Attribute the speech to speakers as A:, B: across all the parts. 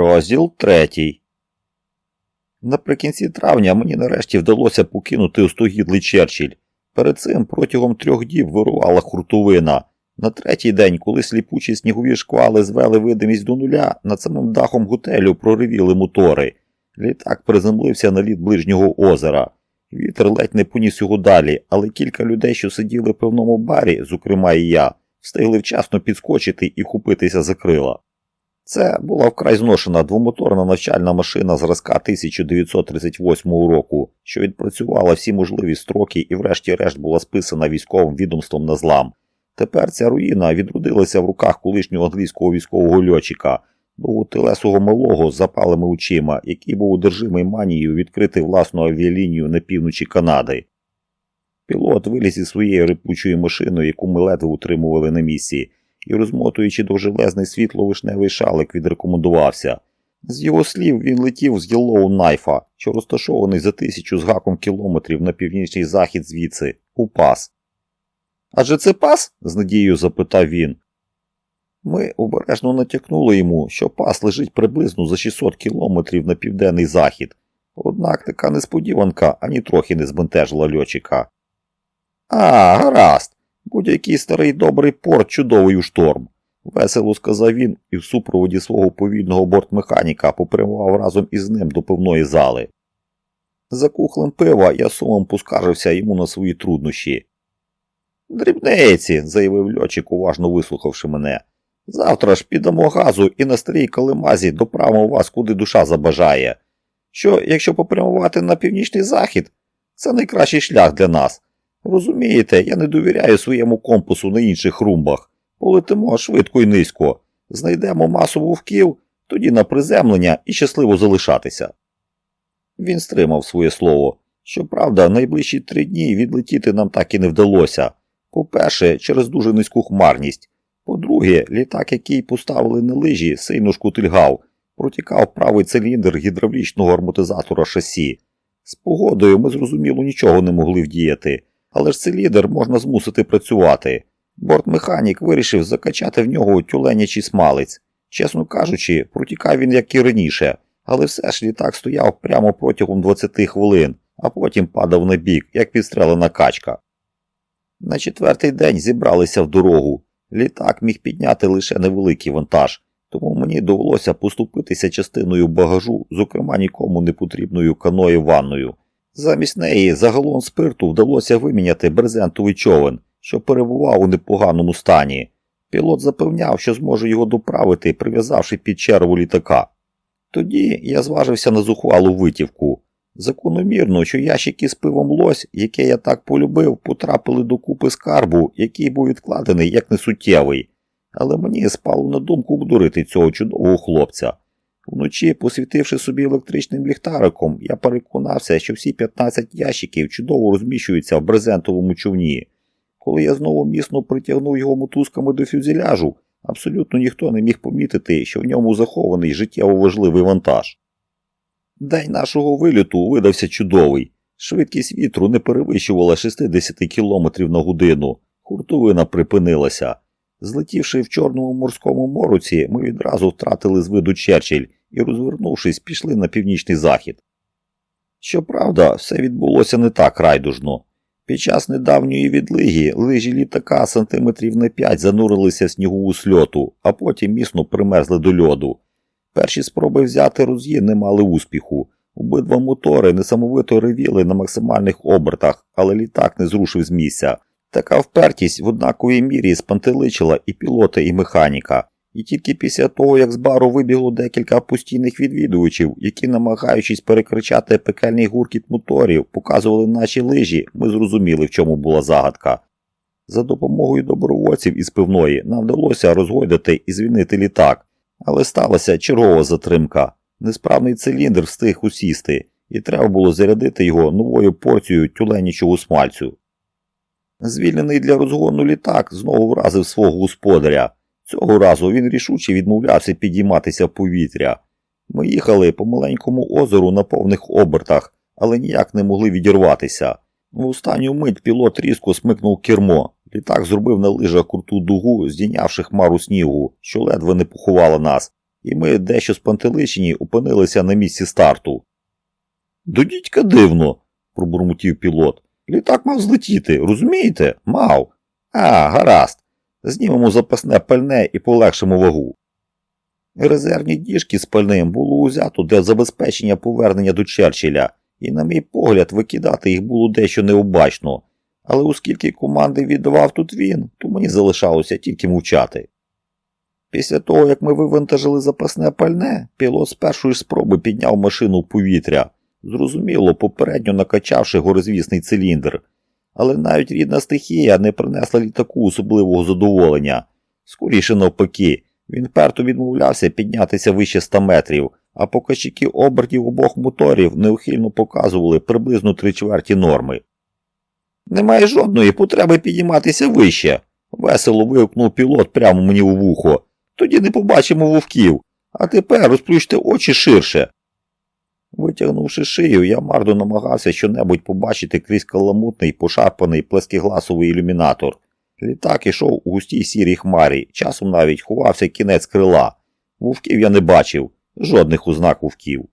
A: Розділ третій. Наприкінці травня мені нарешті вдалося покинути остогідлий Черчилль. Перед цим протягом трьох діб вирувала хуртовина. На третій день, коли сліпучі снігові шквали звели видимість до нуля, над самим дахом готелю проривіли мотори. Літак приземлився на лід ближнього озера. Вітер ледь не поніс його далі, але кілька людей, що сиділи в певному барі, зокрема і я, встигли вчасно підскочити і купитися за крила. Це була вкрай зношена двомоторна навчальна машина зразка 1938 року, що відпрацювала всі можливі строки і врешті-решт була списана військовим відомством на злам. Тепер ця руїна відродилася в руках колишнього англійського військового льотчика, довготелесого малого з запалими очима, який був одержимий манією відкрити власну авіалінію на півночі Канади. Пілот виліз із своєю рипучою машиною, яку ми ледве утримували на місці, і, розмотуючи довжелезний світло-вишневий шалик, відрекомендувався. З його слів, він летів з Єллоу Найфа, що розташований за тисячу з гаком кілометрів на північний захід звідси, у пас. Адже це пас? з надією запитав він. Ми обережно натякнули йому, що пас лежить приблизно за 600 кілометрів на південний захід. Однак така несподіванка ані трохи не збентежила льотчика. А, гаразд. Будь-який старий добрий порт чудовий у шторм. Весело сказав він і в супроводі свого повільного бортмеханіка попрямував разом із ним до пивної зали. За кухлем пива я сумом поскаржився йому на свої труднощі. Дрібниці, заявив льотчик, уважно вислухавши мене. Завтра ж підемо газу і на старій калимазі доправимо вас, куди душа забажає. Що, якщо попрямувати на північний захід, це найкращий шлях для нас. Розумієте, я не довіряю своєму компасу на інших румбах. Полетимо швидко і низько, знайдемо масу вовків, тоді на приземлення і щасливо залишатися. Він стримав своє слово. Щоправда, найближчі три дні відлетіти нам так і не вдалося. По-перше, через дуже низьку хмарність. По-друге, літак, який поставили на лижі, сильно шкутильгав, протікав правий циліндр гідравлічного арматизатора шасі. З погодою ми зрозуміло нічого не могли вдіяти, але ж циліндр можна змусити працювати. Бортмеханік вирішив закачати в нього тюленячий смалець. Чесно кажучи, протікав він як і раніше, але все ж літак стояв прямо протягом 20 хвилин, а потім падав на бік, як підстрелена качка. На четвертий день зібралися в дорогу. Літак міг підняти лише невеликий вантаж, тому мені довелося поступитися частиною багажу, зокрема нікому не потрібною каною ванною. Замість неї за галон спирту вдалося виміняти брезентовий човен, що перебував у непоганому стані. Пілот запевняв, що зможе його доправити, прив'язавши під черву літака. Тоді я зважився на зухвалу витівку. Закономірно, що ящики з пивом лось, яке я так полюбив, потрапили до купи скарбу, який був відкладений як несуттєвий. Але мені спало на думку обдурити цього чудового хлопця. Вночі, посвітивши собі електричним ліхтариком, я переконався, що всі 15 ящиків чудово розміщуються в брезентовому човні. Коли я знову міцно притягнув його мотузками до фюзеляжу, абсолютно ніхто не міг помітити, що в ньому захований життєво важливий вантаж. День нашого виліту видався чудовий. Швидкість вітру не перевищувала 60 км на годину. Хуртовина припинилася. Злетівши в Чорному морському моруці, ми відразу втратили з виду Черчилль і, розвернувшись, пішли на північний захід. Щоправда, все відбулося не так райдужно. Під час недавньої відлиги лижі літака сантиметрів на 5 занурилися в снігову сльоту, а потім міцно примерзли до льоду. Перші спроби взяти роз'їн не мали успіху. Обидва мотори несамовито ревіли на максимальних обертах, але літак не зрушив з місця. Така впертість в однаковій мірі спантеличила і пілота, і механіка. І тільки після того, як з бару вибігло декілька постійних відвідувачів, які, намагаючись перекричати пекельний гуркіт моторів, показували наші лижі, ми зрозуміли, в чому була загадка. За допомогою добровольців із пивної нам вдалося розгойдати і звільнити літак, але сталася чергова затримка. Несправний циліндр встиг усісти, і треба було зарядити його новою порцією тюленічого смальцю. Звільнений для розгону літак знову вразив свого господаря. Цього разу він рішуче відмовлявся підійматися в повітря. Ми їхали по маленькому озеру на повних обертах, але ніяк не могли відірватися. В останню мить пілот різко смикнув кермо. Літак зробив на лижах круту дугу, здійнявши хмару снігу, що ледве не поховала нас. і ми дещо спантеличені опинилися на місці старту. До дідька дивно, пробурмотів пілот. Літак мав злетіти, розумієте? Мав. А, гаразд. Знімемо запасне пальне і полегшимо вагу. Резервні діжки з пальним було узято для забезпечення повернення до Черчилля, і, на мій погляд, викидати їх було дещо необачно. Але оскільки команди віддавав тут він, то мені залишалося тільки мовчати. Після того, як ми вивантажили запасне пальне, пілот з першої спроби підняв машину в повітря, зрозуміло, попередньо накачавши горизвісний циліндр. Але навіть рідна стихія не принесла літаку особливого задоволення. Скоріше навпаки, він перто відмовлявся піднятися вище 100 метрів, а показчики обертів обох моторів неухильно показували приблизно три чверті норми. Немає жодної потреби підійматися вище, весело вигукнув пілот прямо мені у вухо. Тоді не побачимо вовків, а тепер розплющте очі ширше. Витягнувши шию, я марно намагався щонебудь побачити крізь каламутний, пошарпаний плескігласовий ілюмінатор. Літак ішов у густій сірій хмарі, часом навіть ховався кінець крила. Вовків я не бачив, жодних ознак вовків.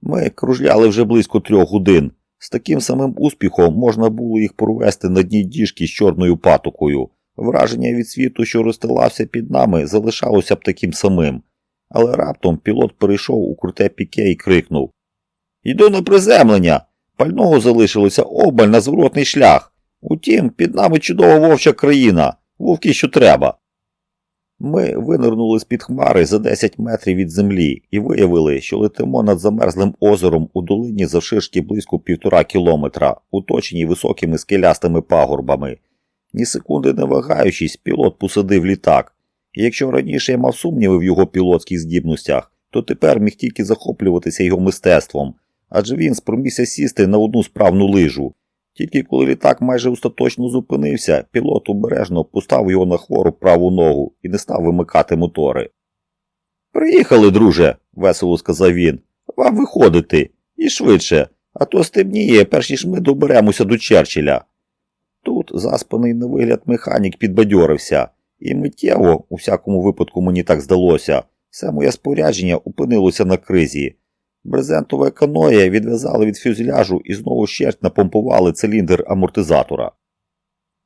A: Ми кружляли вже близько трьох годин. З таким самим успіхом можна було їх провести на дні діжки з чорною патокою. Враження від світу, що розстилався під нами, залишалося б таким самим. Але раптом пілот перейшов у круте піке і крикнув Йду на приземлення. Пального залишилося обаль на зворотний шлях. Утім, під нами чудова вовча країна, вовки що треба. Ми винирнули з-під хмари за 10 метрів від землі і виявили, що летимо над замерзлим озером у долині завширшки близько півтора кілометра, оточеній високими скелястими пагорбами. Ні секунди не вагаючись, пілот посадив літак. І якщо раніше я мав сумніви в його пілотських здібностях, то тепер міг тільки захоплюватися його мистецтвом, адже він спромігся сісти на одну справну лижу. Тільки коли літак майже остаточно зупинився, пілот обережно поставив його на хвору праву ногу і не став вимикати мотори. Приїхали, друже, весело сказав він. Вам виходити. І швидше, а то стемніє, перш ніж ми доберемося до Черчилля. Тут заспаний на вигляд механік підбадьорився, і миттєво, у всякому випадку мені так здалося, все моє спорядження опинилося на кризі. Брезентове каноє відв'язали від фюзеляжу і знову щерть напомпували циліндр амортизатора.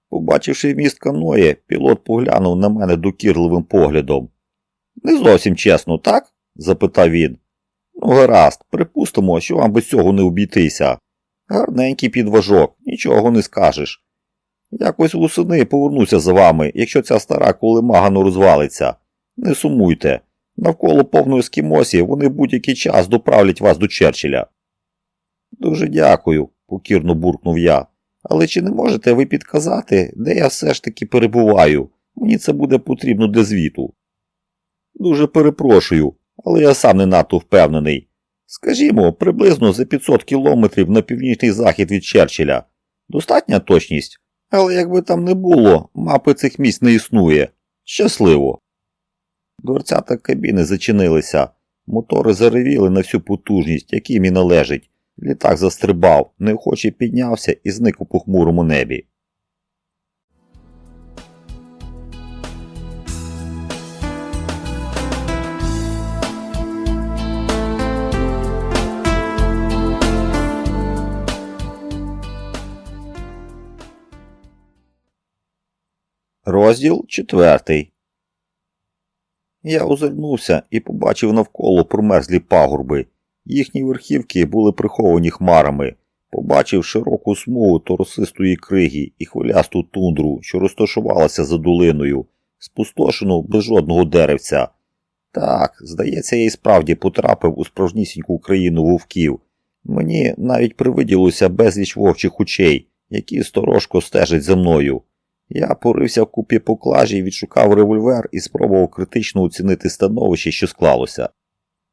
A: Побачивши вміст каноє, пілот поглянув на мене докірливим поглядом. Не зовсім чесно, так? запитав він. Ну, гаразд, припустимо, що вам без цього не обійтися. Гарненький підважок, нічого не скажеш. Якось восени повернуся за вами, якщо ця стара колемагано розвалиться. Не сумуйте. Навколо повної ескімосів вони будь-який час доправлять вас до Черчилля. Дуже дякую, покірно буркнув я. Але чи не можете ви підказати, де я все ж таки перебуваю? Мені це буде потрібно для звіту. Дуже перепрошую, але я сам не надто впевнений. Скажімо, приблизно за 500 кілометрів на північний захід від Черчилля. Достатня точність, але якби там не було, мапи цих місць не існує. Щасливо. Дверцята кабіни зачинилися, мотори заревіли на всю потужність, яким і належить. Літак застрибав, неохоче піднявся і зник у похмурому небі. Розділ четвертий. Я озирнувся і побачив навколо промерзлі пагорби. Їхні верхівки були приховані хмарами. Побачив широку смугу торосистої криги і хвилясту тундру, що розташувалася за долиною, спустошену без жодного деревця. Так, здається, я і справді потрапив у справжнісіньку країну вовків. Мені навіть привиділося безліч вовчих очей, які сторожко стежать за мною. Я порився в купі поклажі, відшукав револьвер і спробував критично оцінити становище, що склалося.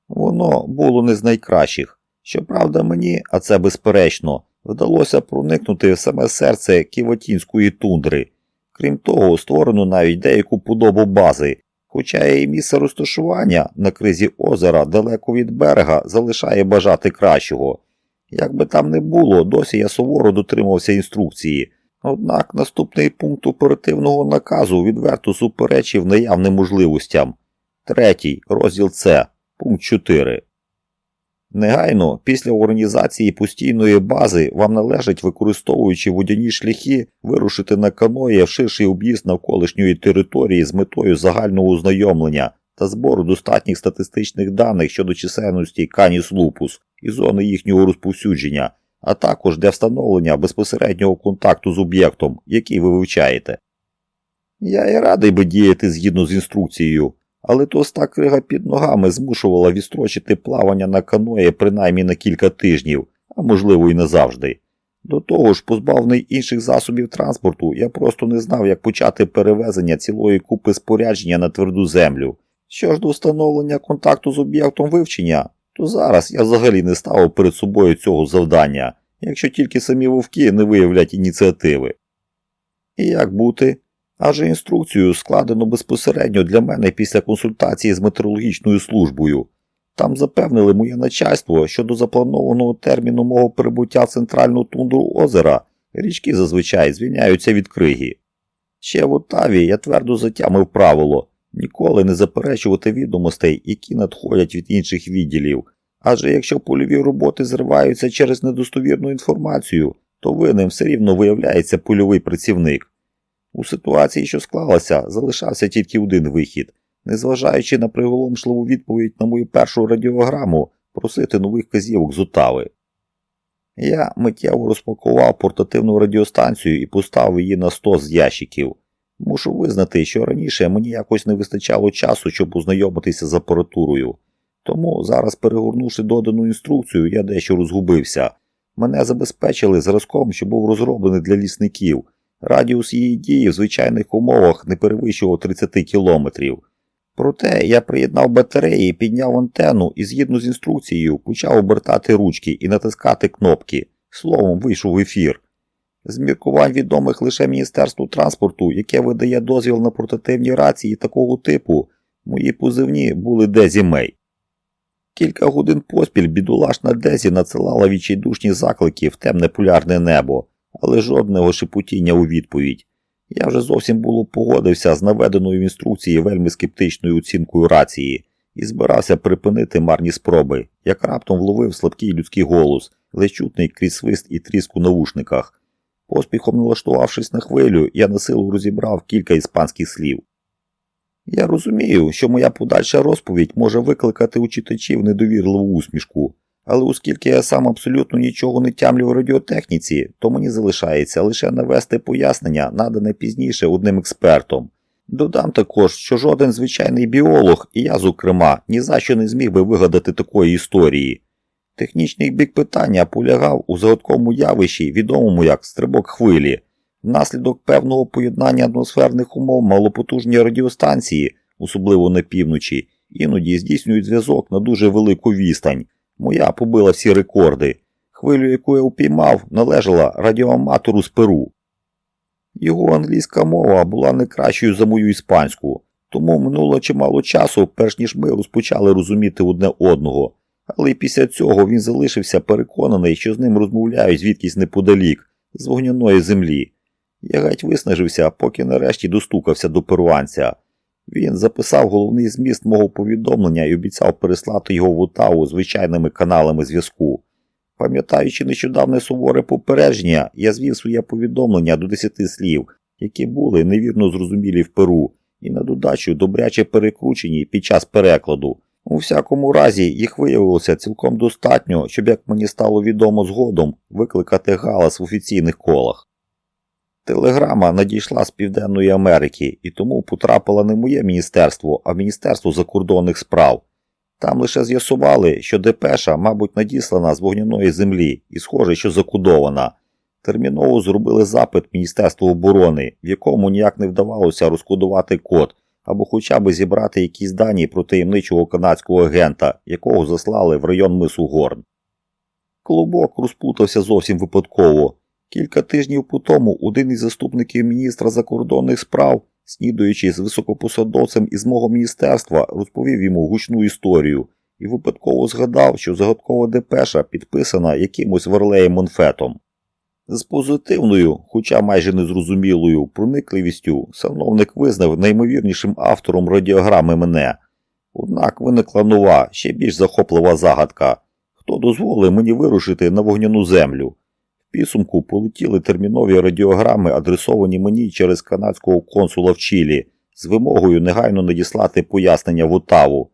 A: Воно було не з найкращих. Щоправда, мені, а це безперечно, вдалося проникнути в саме серце ківотінської тундри. Крім того, створено навіть деяку подобу бази, хоча її місце розташування на кризі озера далеко від берега залишає бажати кращого. Як би там не було, досі я суворо дотримався інструкції. Однак наступний пункт оперативного наказу відверто суперечив наявним можливостям. Третій, розділ С, пункт 4. Негайно, після організації постійної бази вам належить, використовуючи водяні шляхи, вирушити на каної в ширший об'їзд навколишньої території з метою загального ознайомлення та збору достатніх статистичних даних щодо чисельності каніс лупус і зони їхнього розповсюдження, а також для встановлення безпосереднього контакту з об'єктом, який ви вивчаєте. Я і радий би діяти згідно з інструкцією, але тоста крига під ногами змушувала відстрочити плавання на каної принаймні на кілька тижнів, а можливо і назавжди. До того ж, позбавлений інших засобів транспорту, я просто не знав, як почати перевезення цілої купи спорядження на тверду землю. Що ж до встановлення контакту з об'єктом вивчення, то зараз я взагалі не ставив перед собою цього завдання, якщо тільки самі вовки не виявлять ініціативи. І як бути? Адже інструкцію складено безпосередньо для мене після консультації з метеорологічною службою. Там запевнили моє начальство щодо запланованого терміну мого прибуття в центральну тундру озера, річки зазвичай звільняються від криги. Ще в Оттаві я твердо затямив правило ніколи не заперечувати відомостей, які надходять від інших відділів. Адже якщо польові роботи зриваються через недостовірну інформацію, то винним все рівно виявляється польовий працівник. У ситуації, що склалася, залишався тільки один вихід, незважаючи на приголомшливу відповідь на мою першу радіограму, просити нових казівок з Отави. Я миттєво розпакував портативну радіостанцію і поставив її на сто з ящиків. Мушу визнати, що раніше мені якось не вистачало часу, щоб ознайомитися з апаратурою. Тому зараз, перегорнувши додану інструкцію, я дещо розгубився. Мене забезпечили зразком, що був розроблений для лісників. Радіус її дії в звичайних умовах не перевищував 30 кілометрів. Проте я приєднав батареї, підняв антенну і згідно з інструкцією почав обертати ручки і натискати кнопки. Словом, вийшов в ефір. З міркувань відомих лише Міністерству транспорту, яке видає дозвіл на портативні рації такого типу, мої позивні були Дезі Мей. Кілька годин поспіль бідолашна Дезі надсилала відчайдушні заклики в темне полярне небо, але жодного шепотіння у відповідь. Я вже зовсім було погодився з наведеною в інструкції вельми скептичною оцінкою рації і збирався припинити марні спроби, як раптом вловив слабкий людський голос, ледь крізь свист і тріск у навушниках. Поспіхом налаштувавшись на хвилю, я на силу розібрав кілька іспанських слів. Я розумію, що моя подальша розповідь може викликати у читачів недовірливу усмішку, але оскільки я сам абсолютно нічого не тямлю в радіотехніці, то мені залишається лише навести пояснення, надане пізніше одним експертом. Додам також, що жоден звичайний біолог, і я, зокрема, ні за що не зміг би вигадати такої історії. Технічний бік питання полягав у загадковому явищі, відомому як стрибок хвилі. Внаслідок певного поєднання атмосферних умов малопотужні радіостанції, особливо на півночі, іноді здійснюють зв'язок на дуже велику відстань. Моя побила всі рекорди. Хвилю, яку я упіймав, належала радіоаматору з Перу. Його англійська мова була не кращою за мою іспанську, тому минуло чимало часу, перш ніж ми розпочали розуміти одне одного. Але після цього він залишився переконаний, що з ним розмовляють звідкись неподалік, з вогняної землі. Я геть виснажився, поки нарешті достукався до перуанця. Він записав головний зміст мого повідомлення і обіцяв переслати його в Утаву звичайними каналами зв'язку. Пам'ятаючи нещодавне суворе попередження, я звів своє повідомлення до десяти слів, які були невірно зрозумілі в Перу, і на додачу добряче перекручені під час перекладу. У всякому разі, їх виявилося цілком достатньо, щоб, як мені стало відомо згодом, викликати галас в офіційних колах. Телеграма надійшла з Південної Америки і тому потрапила не моє міністерство, а Міністерство закордонних справ. Там лише з'ясували, що Депеша, мабуть, надіслана з вогняної землі і, схоже, що закодована. Терміново зробили запит Міністерства оборони, в якому ніяк не вдавалося розкодувати код або хоча б зібрати якісь дані про таємничого канадського агента, якого заслали в район мису Горн. Клубок розплутався зовсім випадково. Кілька тижнів по тому один із заступників міністра закордонних справ, снідуючи з високопосадовцем із мого міністерства, розповів йому гучну історію і випадково згадав, що загадкова депеша підписана якимось Варлеєм Монфетом. З позитивною, хоча майже незрозумілою, проникливістю сановник визнав наймовірнішим автором радіограми мене. Однак виникла нова, ще більш захоплива загадка. Хто дозволив мені вирушити на вогняну землю? В підсумку полетіли термінові радіограми, адресовані мені через канадського консула в Чилі, з вимогою негайно надіслати пояснення в Отаву.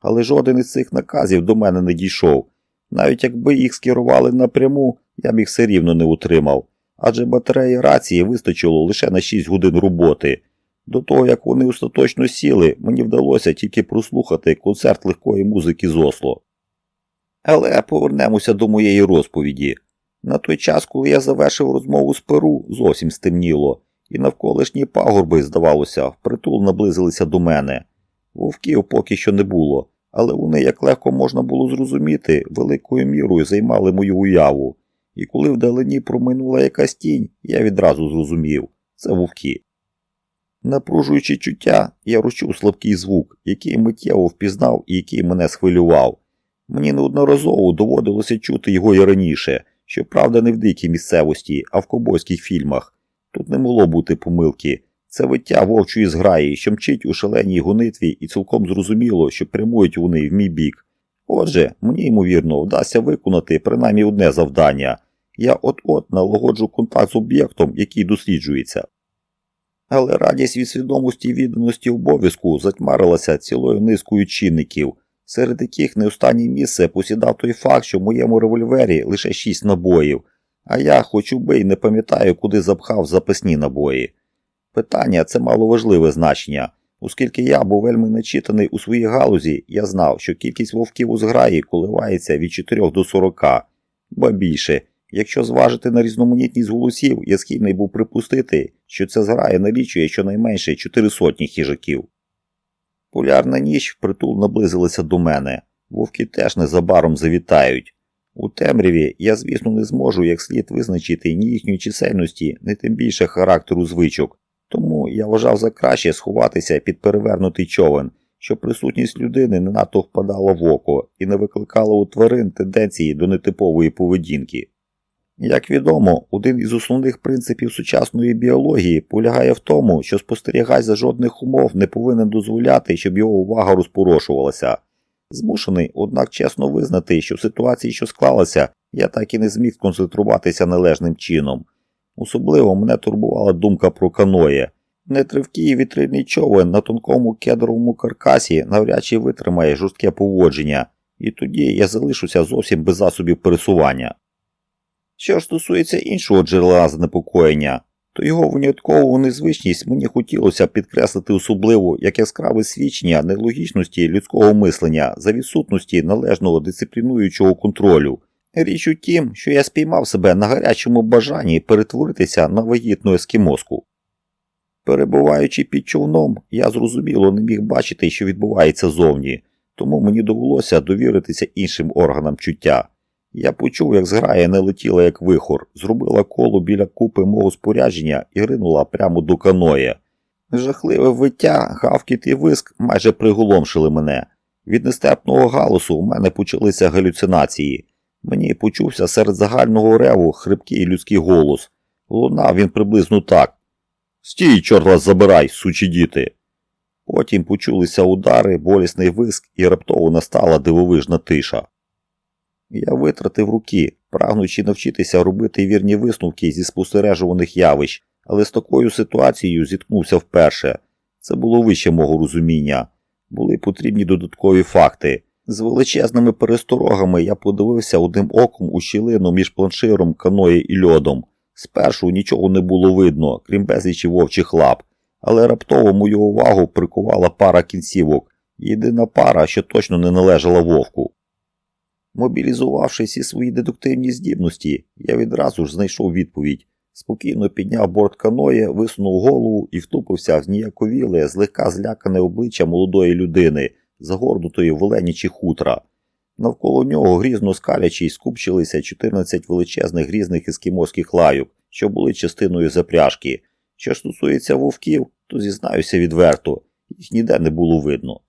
A: Але жоден із цих наказів до мене не дійшов. Навіть якби їх скерували напряму, я б їх все рівно не утримав, адже батареї рації вистачило лише на 6 годин роботи. До того, як вони остаточно сіли, мені вдалося тільки прослухати концерт легкої музики з Осло. Але повернемося до моєї розповіді. На той час, коли я завершив розмову з Перу, зовсім стемніло, і навколишні пагорби, здавалося, впритул наблизилися до мене. Вовків поки що не було, але вони, як легко можна було зрозуміти, великою мірою займали мою уяву. І коли вдалині проминула якась тінь, я відразу зрозумів це вовки. Напружуючи чуття, я розчув слабкий звук, який миттєво впізнав і який мене схвилював. Мені неодноразово доводилося чути його і раніше, щоправда, не в дикій місцевості, а в кобойських фільмах. Тут не могло бути помилки. Це виття вовчої зграї, що мчить у шаленій гонитві, і цілком зрозуміло, що прямують вони в мій бік. Отже, мені ймовірно вдасться виконати принаймні одне завдання. Я от-от налагоджу контакт з об'єктом, який досліджується. Але радість від свідомості і відданості обов'язку затьмарилася цілою низкою чинників, серед яких не останнє місце посідав той факт, що в моєму револьвері лише шість набоїв, а я, хоч убий, не пам'ятаю, куди запхав запасні набої. Питання це мало важливе значення. Оскільки я був вельми начитаний у своїй галузі, я знав, що кількість вовків у зграї коливається від 4 до 40, ба більше. Якщо зважити на різноманітність голосів, я схильний був припустити, що ця зграя налічує щонайменше 4 сотні хижаків. Полярна ніч впритул наблизилася до мене. Вовки теж незабаром завітають. У темряві я, звісно, не зможу як слід визначити ні їхньої чисельності, ні тим більше характеру звичок. Тому я вважав за краще сховатися під перевернутий човен, щоб присутність людини не надто впадала в око і не викликала у тварин тенденції до нетипової поведінки. Як відомо, один із основних принципів сучасної біології полягає в тому, що спостерігач за жодних умов не повинен дозволяти, щоб його увага розпорошувалася. Змушений, однак чесно визнати, що в ситуації, що склалася, я так і не зміг концентруватися належним чином. Особливо мене турбувала думка про каноє. Нетривкий вітрильний човен на тонкому кедровому каркасі навряд чи витримає жорстке поводження, і тоді я залишуся зовсім без засобів пересування. Що ж стосується іншого джерела занепокоєння, то його виняткову незвичність мені хотілося підкреслити особливо як яскраве свідчення нелогічності людського мислення за відсутності належного дисциплінуючого контролю. Річ у тім, що я спіймав себе на гарячому бажанні перетворитися на вагітну ескімоску. Перебуваючи під човном, я зрозуміло не міг бачити, що відбувається зовні, тому мені довелося довіритися іншим органам чуття. Я почув, як зграя не летіла як вихор, зробила коло біля купи мого спорядження і ринула прямо до каноє. Жахливе виття, гавкіт і виск майже приголомшили мене. Від нестерпного галусу у мене почалися галюцинації. Мені почувся серед загального реву хрипкий людський голос. Лунав він приблизно так. Стій, чорт вас забирай, сучі діти. Потім почулися удари, болісний виск і раптово настала дивовижна тиша. Я витратив руки, прагнучи навчитися робити вірні висновки зі спостережуваних явищ, але з такою ситуацією зіткнувся вперше. Це було вище мого розуміння. Були потрібні додаткові факти. З величезними пересторогами я подивився одним оком у щілину між планширом, каної і льодом. Спершу нічого не було видно, крім безлічі вовчих лап, але раптово мою увагу прикувала пара кінцівок, єдина пара, що точно не належала вовку. Мобілізувавши всі свої дедуктивні здібності, я відразу ж знайшов відповідь. Спокійно підняв борт каноє, висунув голову і втупився в зніяковіле, злегка злякане обличчя молодої людини, загорнутої в оленічі хутра. Навколо нього, грізно скалячись, скупчилися 14 величезних грізних ескімоських лайок, що були частиною запряжки. Що стосується вовків, то зізнаюся відверто, їх ніде не було видно.